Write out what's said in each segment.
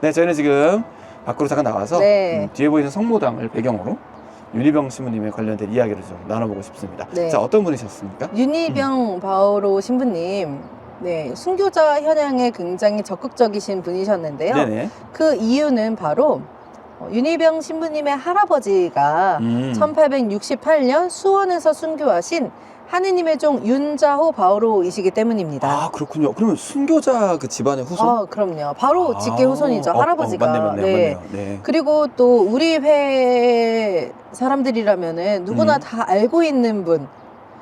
네, 저희는 지금 밖으로 잠깐 나와서 네. 음, 뒤에 보이는 성모당을 배경으로 윤희병 신부님에 관련된 이야기를 좀 나눠보고 싶습니다. 네. 자, 어떤 분이셨습니까? 윤희병 바오로 신부님, 네, 순교자 현양에 굉장히 적극적이신 분이셨는데요. 네네. 그 이유는 바로 어, 윤희병 신부님의 할아버지가 음. 1868년 수원에서 순교하신 하느님의 종 윤자호 바오로이시기 때문입니다. 아, 그렇군요. 그러면 순교자 그 집안의 후손? 아, 그럼요. 바로 직계 후손이죠. 아, 어, 할아버지가. 어, 맞네, 맞네, 네. 맞네요. 네. 그리고 또 우리 회 사람들이라면은 누구나 음. 다 알고 있는 분,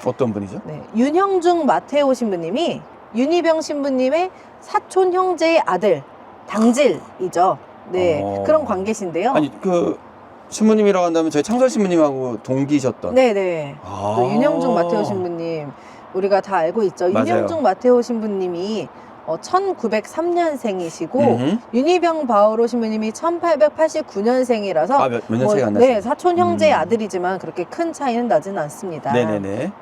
어떤 분이죠? 네. 윤형중 마테오 신부님이 윤희병 신부님의 사촌 형제의 아들 당질이죠. 네, 어. 그런 관계신데요. 아니, 그 신부님이라고 한다면 저희 창설 신부님하고 동기셨던. 네, 네. 아. 또 윤형중 마테오 신부님 우리가 다 알고 있죠. 맞아요. 윤형중 마테오 신부님이 어, 1903년생이시고 음흠. 윤희병 바오로 신부님이 1889년생이라서 아, 몇, 몇 년 차이가 안 네, 났어요? 사촌 형제의 음. 아들이지만 그렇게 큰 차이는 나지는 않습니다. 네네네.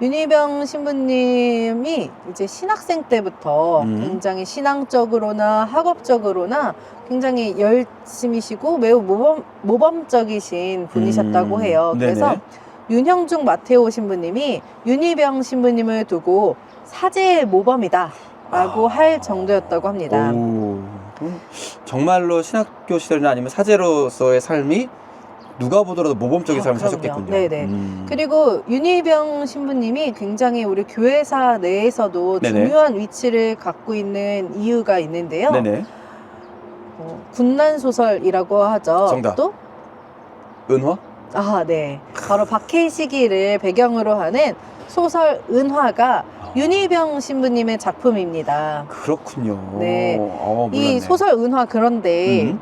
윤희병 신부님이 이제 신학생 때부터 음. 굉장히 신앙적으로나 학업적으로나 굉장히 열심히시고 매우 모범, 모범적이신 분이셨다고 음. 해요. 그래서 네네. 윤형중 마테오 신부님이 윤희병 신부님을 두고 사제의 모범이다 라고 아. 할 정도였다고 합니다. 오, 정말로 신학교 시절이나 아니면 사제로서의 삶이 누가 보더라도 모범적인 아, 그럼요. 사셨겠군요. 네네. 음. 그리고 윤희병 신부님이 굉장히 우리 교회사 내에서도 네네. 중요한 위치를 갖고 있는 이유가 있는데요. 네네. 어, 군난 소설이라고 하죠. 정답. 또 은화? 아, 네. 바로 박해 시기를 배경으로 하는 소설 은화가 윤희병 신부님의 작품입니다. 그렇군요. 네. 어, 이 몰랐네. 소설 은화 그런데 음,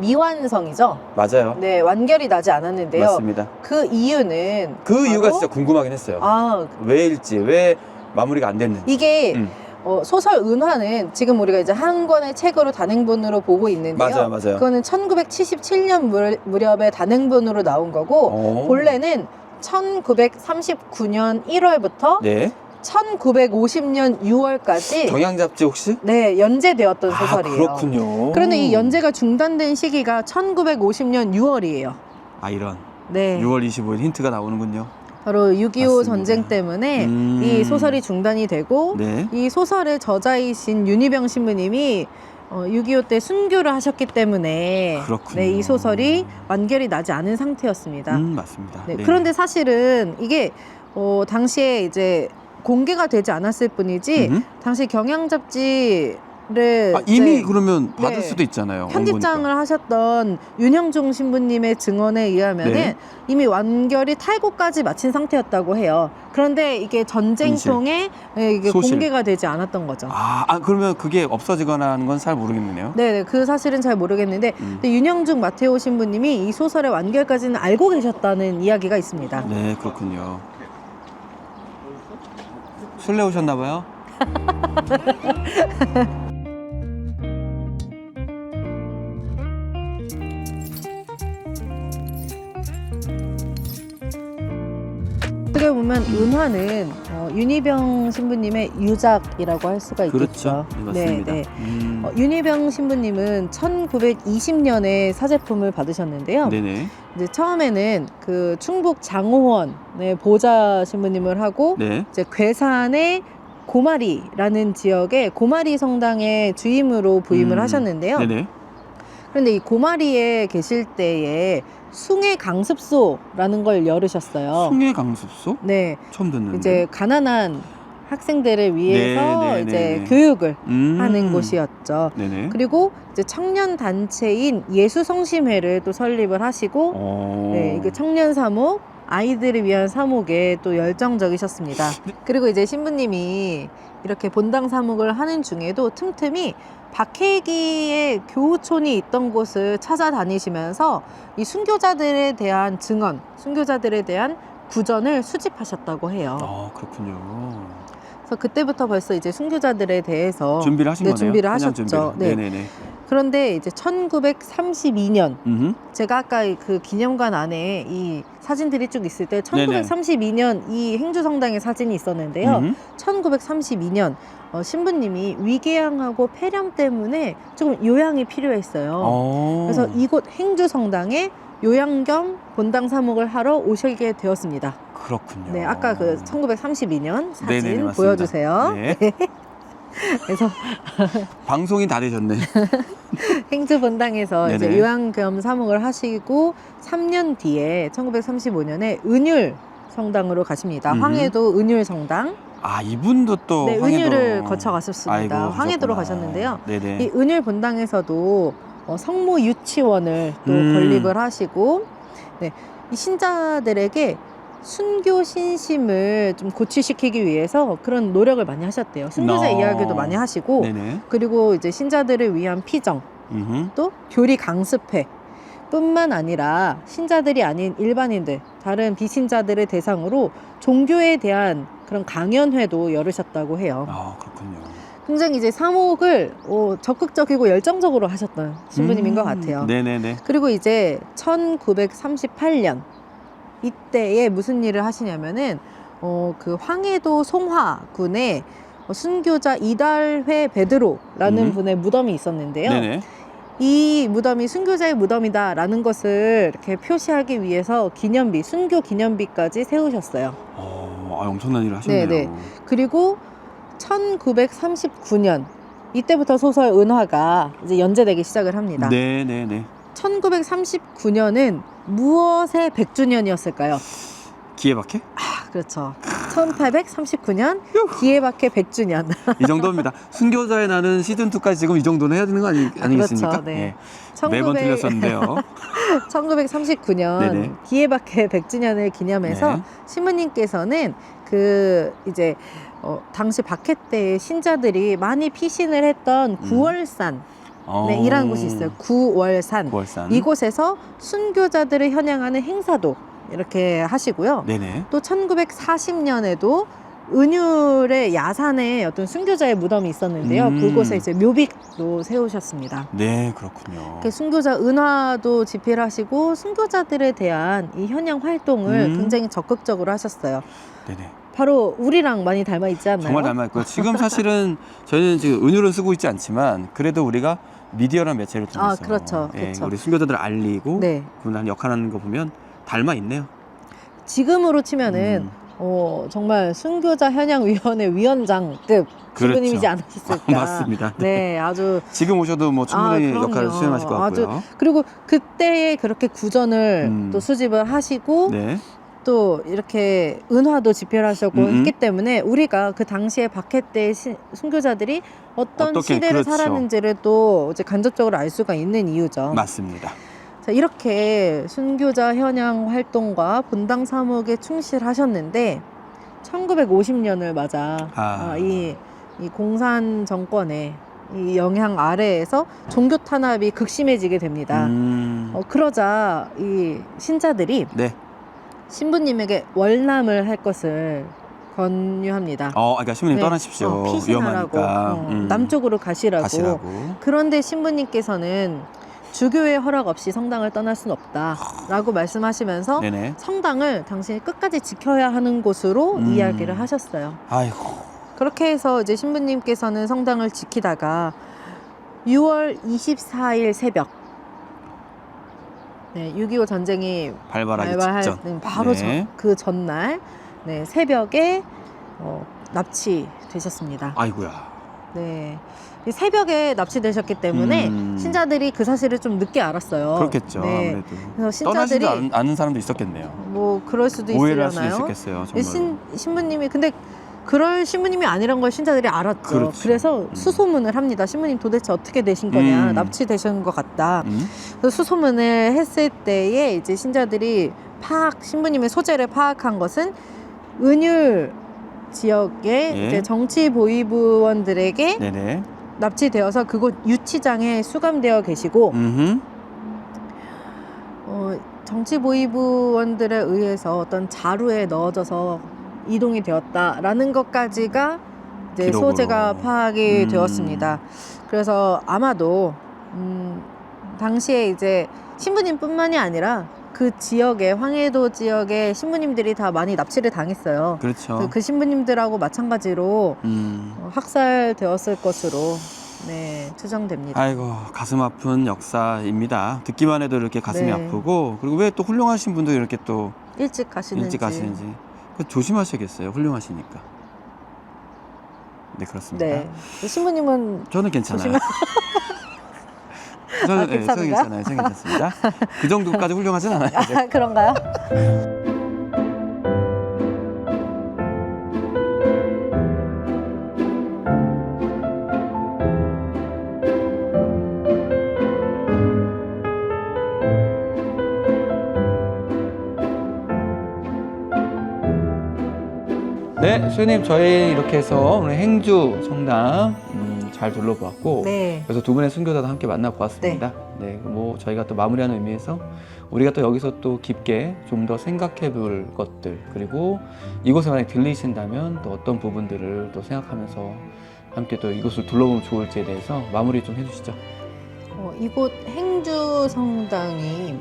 미완성이죠. 맞아요. 네, 완결이 나지 않았는데요. 맞습니다. 그 이유는 그 이유가 바로- 진짜 궁금하긴 했어요. 아, 왜일지, 왜 마무리가 안 됐는지. 이게 음, 어, 소설 은화는 지금 우리가 이제 한 권의 책으로 단행본으로 보고 있는데요. 맞아요, 맞아요. 그거는 1977년 무, 무렵에 단행본으로 나온 거고 어. 본래는 1939년 1월부터 네. 1950년 6월까지 경향 잡지 혹시? 네 연재되었던 아, 소설이에요. 그렇군요. 그런데 이 연재가 중단된 시기가 1950년 6월이에요. 아, 이런. 네, 6월 25일 힌트가 나오는군요. 바로 6.25 맞습니다. 전쟁 때문에 음. 이 소설이 중단이 되고 네. 이 소설의 저자이신 윤희병 신부님이 어, 6.25 때 순교를 하셨기 때문에 그렇군요. 네, 이 소설이 완결이 나지 않은 상태였습니다. 음, 맞습니다. 네, 네. 그런데 사실은 이게 어, 당시에 이제 공개가 되지 않았을 뿐이지 음. 당시 경향 잡지 를 아, 이미 그러면 받을 네. 수도 있잖아요. 편집장을 원고니까. 하셨던 윤형중 신부님의 증언에 의하면은 네. 이미 완결이 탈고까지 마친 상태였다고 해요. 그런데 이게 전쟁 통에 예, 이게 소실. 공개가 되지 않았던 거죠. 아, 아, 그러면 그게 없어지거나 하는 건 잘 모르겠네요. 네, 그 사실은 잘 모르겠는데 음. 근데 윤영중 마테오 신부님이 이 소설의 완결까지는 알고 계셨다는 이야기가 있습니다. 네, 그렇군요. 술래 오셨나 봐요. 어떻게 보면 은화는 어, 윤희병 신부님의 유작이라고 할 수가 있겠죠. 그렇죠. 네, 맞습니다. 네, 네. 음. 어, 윤희병 신부님은 1920년에 사제품을 받으셨는데요. 네네. 이제 처음에는 그 충북 장호원의 보좌 신부님을 하고 네. 이제 괴산의 고마리라는 지역의 고마리 성당의 주임으로 부임을 음, 하셨는데요. 네네. 그런데 이 고마리에 계실 때에 숭의 강습소라는 걸 열으셨어요. 숭의 강습소? 네, 처음 듣는데. 이제 가난한 학생들을 위해서 네, 네, 이제 네, 네. 교육을 음. 하는 곳이었죠. 네 네. 그리고 이제 청년 단체인 예수성심회를 또 설립을 하시고 어. 네, 이게 청년 사목, 아이들을 위한 사목에 또 열정적이셨습니다. 그리고 이제 신부님이 이렇게 본당 사목을 하는 중에도 틈틈이 박해기의 교우촌이 있던 곳을 찾아다니시면서 이 순교자들에 대한 증언, 순교자들에 대한 구전을 수집하셨다고 해요. 아, 그렇군요. 그래서 그때부터 벌써 이제 순교자들에 대해서 준비를 하신 네, 거네요. 준비를 하셨죠. 준비를. 네. 네네네. 그런데 이제 1932년 음. 제가 아까 그 기념관 안에 이 사진들이 쭉 있을 때 네네. 1932년 이 행주 성당의 사진이 있었는데요. 음. 1932년 어, 신부님이 위궤양하고 폐렴 때문에 조금 요양이 필요했어요. 어. 그래서 이곳 행주 성당에 요양 겸 본당 사목을 하러 오시게 되었습니다. 그렇군요. 네, 아까 그 1932년 사진 네네네, 맞습니다. 보여주세요. 네. 그래서 방송이 다 되셨네. 행주 본당에서 이제 네네. 요양 겸 사목을 하시고 3년 뒤에 1935년에 은율 성당으로 가십니다. 음흠. 황해도 은율 성당. 아 이분도 또 네, 황해도. 은율을 거쳐 갔었습니다. 아이고, 황해도로. 가셨는데요. 네네. 이 은율 본당에서도 어, 성모 유치원을 또 음. 건립을 하시고 네, 이 신자들에게 순교 신심을 좀 고취시키기 위해서 그런 노력을 많이 하셨대요. 순교자 어. 이야기도 많이 하시고 네네. 그리고 이제 신자들을 위한 피정 음. 또 교리 강습회 뿐만 아니라 신자들이 아닌 일반인들 다른 비신자들을 대상으로 종교에 대한 그런 강연회도 열으셨다고 해요. 아 그렇군요. 굉장히 이제 사목을 어, 적극적이고 열정적으로 하셨던 신부님인 것 음. 같아요. 네네네. 그리고 이제 1938년 이때에 무슨 일을 하시냐면은 어, 그 황해도 송화군에 어, 순교자 이달회 베드로라는 음. 분의 무덤이 있었는데요. 네네. 이 무덤이 순교자의 무덤이다라는 것을 이렇게 표시하기 위해서 기념비, 순교 기념비까지 세우셨어요. 어, 아, 엄청난 일을 하셨네요. 네 네. 그리고 1939년 이때부터 소설 은화가 이제 연재되기 시작을 합니다. 네 네 네. 1939년은 무엇의 100주년이었을까요? 기회밖에? 아, 그렇죠. 1839년 기해박해 100주년. 이 정도입니다. 순교자의 나는 시즌 2까지 지금 이 정도는 해야 되는 거 아니, 아니겠습니까? 그렇죠, 네. 예. 매번 틀렸었는데요. 1939년 네네. 기해박해 100주년을 기념해서 네. 신부님께서는 그 이제 어, 당시 박해 때 신자들이 많이 피신을 했던 구월산 어. 네, 이라는 곳이 있어요. 구월산. 9월산. 이곳에서 순교자들을 현양하는 행사도 이렇게 하시고요. 네네. 또 1940년에도 은율의 야산에 어떤 순교자의 무덤이 있었는데요. 음. 그곳에 이제 묘빅도 세우셨습니다. 네, 그렇군요. 이렇게 순교자 은화도 집필 하시고 순교자들에 대한 이 현양 활동을 음. 굉장히 적극적으로 하셨어요. 네네. 바로 우리랑 많이 닮아 있지 않나요? 정말 닮아 있고요. 지금 사실은 저희는 지금 은유를 쓰고 있지 않지만 그래도 우리가 미디어란 매체를 통해서 아, 그렇죠. 예, 그렇죠. 우리 순교자들을 알리고 네. 그분한 역할하는 거 보면 닮아 있네요. 지금으로 치면은 음. 어, 정말 순교자 현양위원회 위원장급 그렇죠. 신부님이지 않으셨을까. 맞습니다. 네, 아주 지금 오셔도 뭐 충분히 아. 역할을 수행하실 것 아주 같고요. 그리고 그때에 그렇게 구전을 음. 또 수집을 하시고 네. 또 이렇게 은화도 집필하셨고 음음. 했기 때문에 우리가 그 당시에 박해 때 시- 순교자들이 어떤 어떻게, 시대를 그렇죠. 살았는지를 또 이제 간접적으로 알 수가 있는 이유죠. 맞습니다. 자, 이렇게 순교자 현양 활동과 본당 사목에 충실하셨는데 1950년을 맞아 아. 아, 이, 이 공산 정권의 이 영향 아래에서 종교 탄압이 극심해지게 됩니다. 음. 어, 그러자 이 신자들이 네. 신부님에게 월남을 할 것을 권유합니다. 어, 그러니까 신부님 네. 떠나십시오. 어, 피신하라고 위험하니까. 어, 음. 남쪽으로 가시라고. 가시라고. 그런데 신부님께서는 주교의 허락 없이 성당을 떠날 수는 없다라고 말씀하시면서 네네. 성당을 당신이 끝까지 지켜야 하는 곳으로 음. 이야기를 하셨어요. 아이고. 그렇게 해서 이제 신부님께서는 성당을 지키다가 6월 24일 새벽 네, 6.25 전쟁이 발발하기 발발할 직전. 네, 바로 네. 전- 그 전날 네, 새벽에 어, 납치되셨습니다. 아이고야. 네. 이 새벽에 납치되셨기 때문에 음. 신자들이 그 사실을 좀 늦게 알았어요. 그렇겠죠. 네. 아무래도. 그래서 떠나지도 신자들이 않, 않은 사람도 있었겠네요. 뭐 그럴 수도 오해를 할 수도 있으려나요? 있었겠어요. 정말. 신, 신부님이 근데 그럴 신부님이 아니란 걸 신자들이 알았죠. 그렇죠. 래서 음. 수소문을 합니다. 신부님 도대체 어떻게 되신 거냐? 음. 납치되신 것 같다. 음? 그래서 수소문을 했을 때에 이제 신자들이 파악 신부님의 소재를 파악한 것은 은율 지역의 예. 이제 정치 보위부원들에게 네네. 납치되어서 그곳 유치장에 수감되어 계시고 음. 어, 정치 보위부원들에 의해서 어떤 자루에 넣어져서 이동이 되었다라는 것까지가 이제 기록으로. 소재가 파악이 음. 되었습니다. 그래서 아마도 음, 당시에 이제 신부님뿐만이 아니라 그 지역에 황해도 지역의 신부님들이 다 많이 납치를 당했어요. 그렇죠. 그, 그 신부님들하고 마찬가지로 음. 어, 학살되었을 것으로 네, 추정됩니다. 아이고 가슴 아픈 역사입니다. 듣기만 해도 이렇게 가슴이 네. 아프고 그리고 왜 또 훌륭하신 분들 이렇게 또 일찍 가시는지. 일찍 가시는지 그 조심하셔야겠어요. 훌륭하시니까. 네 그렇습니다. 네. 그 신부님은 저는 괜찮아요. 조심하- 저는, 아, 네, 저는 괜찮은가? 괜찮아요. 저는 괜찮습니다. 그 정도까지 훌륭하진 않아요. 네. 아, 그런가요? 네, 수님 저희 이렇게 해서 오늘 행주 성당 음, 잘 둘러보았고 네. 그래서 두 분의 순교자도 함께 만나보았습니다. 네. 뭐 저희가 또 마무리하는 의미에서 우리가 또 여기서 또 깊게 좀 더 생각해 볼 것들 그리고 이곳에 만약 들리신다면 또 어떤 부분들을 또 생각하면서 함께 또 이곳을 둘러보면 좋을지에 대해서 마무리 좀 해주시죠. 어, 이곳 행주 성당이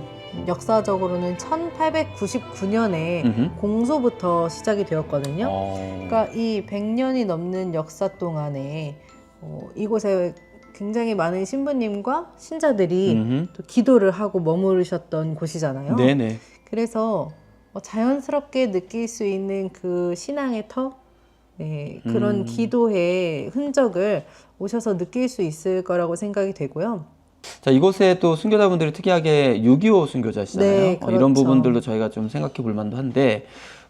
역사적으로는 1899년에 음흠. 공소부터 시작이 되었거든요. 어, 그러니까 이 100년이 넘는 역사 동안에 어, 이곳에 굉장히 많은 신부님과 신자들이 음흠. 또 기도를 하고 머무르셨던 곳이잖아요. 네네. 그래서 어, 자연스럽게 느낄 수 있는 그 신앙의 터, 네, 그런 음. 기도의 흔적을 오셔서 느낄 수 있을 거라고 생각이 되고요. 자 이곳에 또 순교자분들이 특이하게 6.25 순교자시잖아요. 네, 어, 이런 그렇죠. 부분들도 저희가 좀 생각해 볼 만도 한데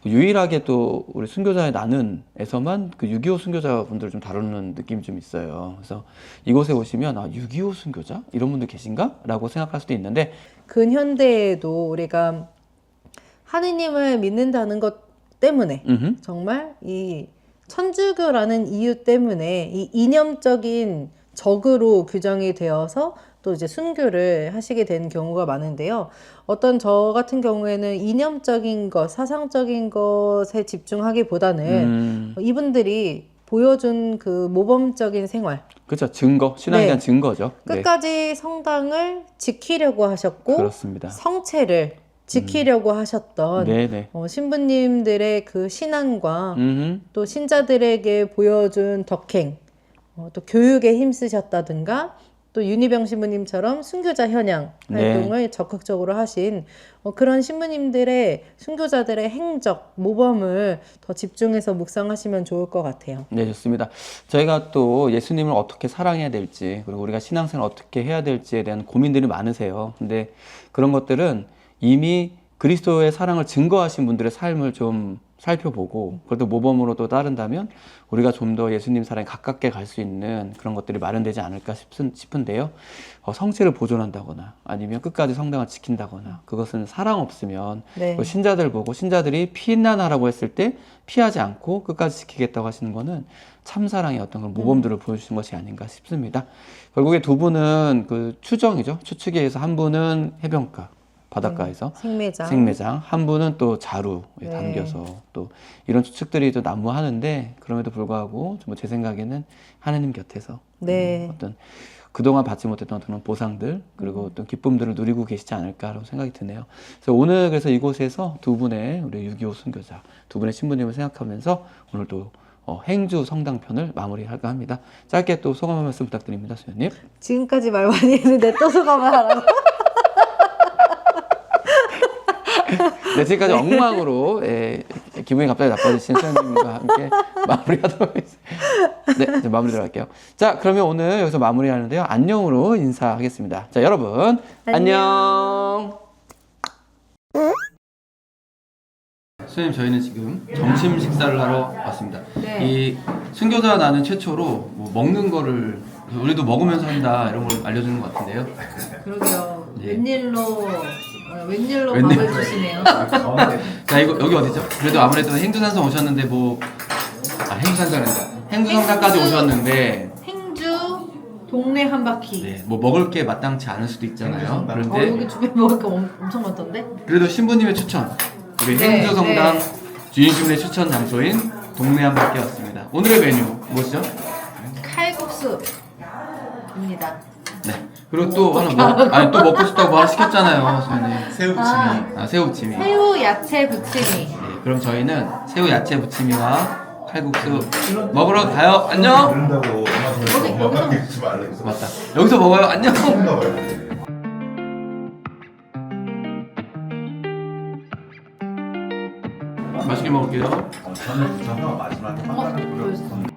유일하게 또 우리 순교자의 나는에서만 그 6.25 순교자분들을 좀 다루는 느낌이 좀 있어요. 그래서 이곳에 오시면 아 6.25 순교자 이런 분들 계신가?라고 생각할 수도 있는데 근현대에도 우리가 하느님을 믿는다는 것 때문에 음흠. 정말 이 천주교라는 이유 때문에 이 이념적인 적으로 규정이 되어서 또 이제 순교를 하시게 된 경우가 많은데요. 어떤 저 같은 경우에는 이념적인 것, 사상적인 것에 집중하기보다는 음, 이분들이 보여준 그 모범적인 생활, 그렇죠 증거 신앙에 네. 대한 증거죠. 네, 끝까지 성당을 지키려고 하셨고 그렇습니다. 성체를 지키려고 하셨던 네네. 어, 신부님들의 그 신앙과 음, 또 신자들에게 보여준 덕행, 어, 또 교육에 힘쓰셨다든가, 또 윤희병 신부님처럼 순교자 현양 네. 활동을 적극적으로 하신 어, 그런 신부님들의 순교자들의 행적, 모범을 더 집중해서 묵상하시면 좋을 것 같아요. 네, 좋습니다. 저희가 또 예수님을 어떻게 사랑해야 될지, 그리고 우리가 신앙생활 어떻게 해야 될지에 대한 고민들이 많으세요. 근데 그런 것들은 이미 그리스도의 사랑을 증거하신 분들의 삶을 좀 살펴보고, 그것도 모범으로 또 따른다면 우리가 좀 더 예수님 사랑에 가깝게 갈 수 있는 그런 것들이 마련되지 않을까 싶은, 싶은데요. 어, 성체를 보존한다거나 아니면 끝까지 성당을 지킨다거나 그것은 사랑 없으면 네. 그 신자들 보고 신자들이 피난하라고 했을 때 피하지 않고 끝까지 지키겠다고 하시는 거는 참 사랑의 어떤 그런 모범들을 보여주신 것이 아닌가 싶습니다. 결국에 두 분은 그 추정이죠. 추측에 의해서 한 분은 해변가, 바닷가에서 생매장. 생매장, 한 분은 또 자루에 네. 담겨서 또 이런 추측들이 또 난무하는데 그럼에도 불구하고 뭐 제 생각에는 하느님 곁에서 네. 음, 어떤 그동안 받지 못했던 그런 보상들 그리고 어떤 기쁨들을 누리고 계시지 않을까라고 생각이 드네요. 그래서 오늘 그래서 이곳에서 두 분의 우리 6.25 순교자 두 분의 신부님을 생각하면서 오늘 또 어, 행주 성당편을 마무리할까 합니다. 짧게 또 소감 한 말씀 부탁드립니다, 수현님. 지금까지 말 많이 했는데 또 소감을 하라고. 네, 지금까지 엉망으로 예, 기분이 갑자기 나빠지신 수현님과 함께 마무리하도록 하겠습니다. 네, 이제 마무리 들어갈게요. 자, 그러면 오늘 여기서 마무리하는데요. 안녕으로 인사하겠습니다. 자, 여러분 안녕. 수현님, 저희는 지금 점심 식사를 하러 왔습니다. 네. 이 순교자 나는 최초로 뭐 먹는 거를 우리도 먹으면서 한다 이런 걸 알려주는 것 같은데요. 그러게요. 네. 웬일로 어, 웬일로 웬일- 밥을 주시네요. 자 이거 여기 어디죠? 그래도 아무래도 행주산성 오셨는데 뭐 아, 행주산성입니다. 행주성당까지 행주- 오셨는데 행주 동네 한 바퀴. 네, 뭐 먹을 게 마땅치 않을 수도 있잖아요. 어, 그런데 여기 주변에 먹을 게 엄, 엄청 많던데? 그래도 신부님의 추천 우리 네, 행주성당 네. 주인신분의 추천 장소인 동네 한 바퀴 왔습니다. 오늘의 메뉴 무엇이죠? 칼국수입니다. 네, 그리고 또 하나 뭐 아니 또 먹고 싶다고 뭐 하나 시켰잖아요, 선생님. 새우찜이 아 새우찜이. 새우 야채 부침이. 네, 그럼 저희는 새우 야채 부침이와 칼국수 먹으러 가요. 안녕. 그런다고 엄마 여기, 여기서 주지 말라 그래서 맞다. 여기서 먹어요. 안녕. 맛있게 먹을게요. 저는 저는 마지막에 어, 보여주세요.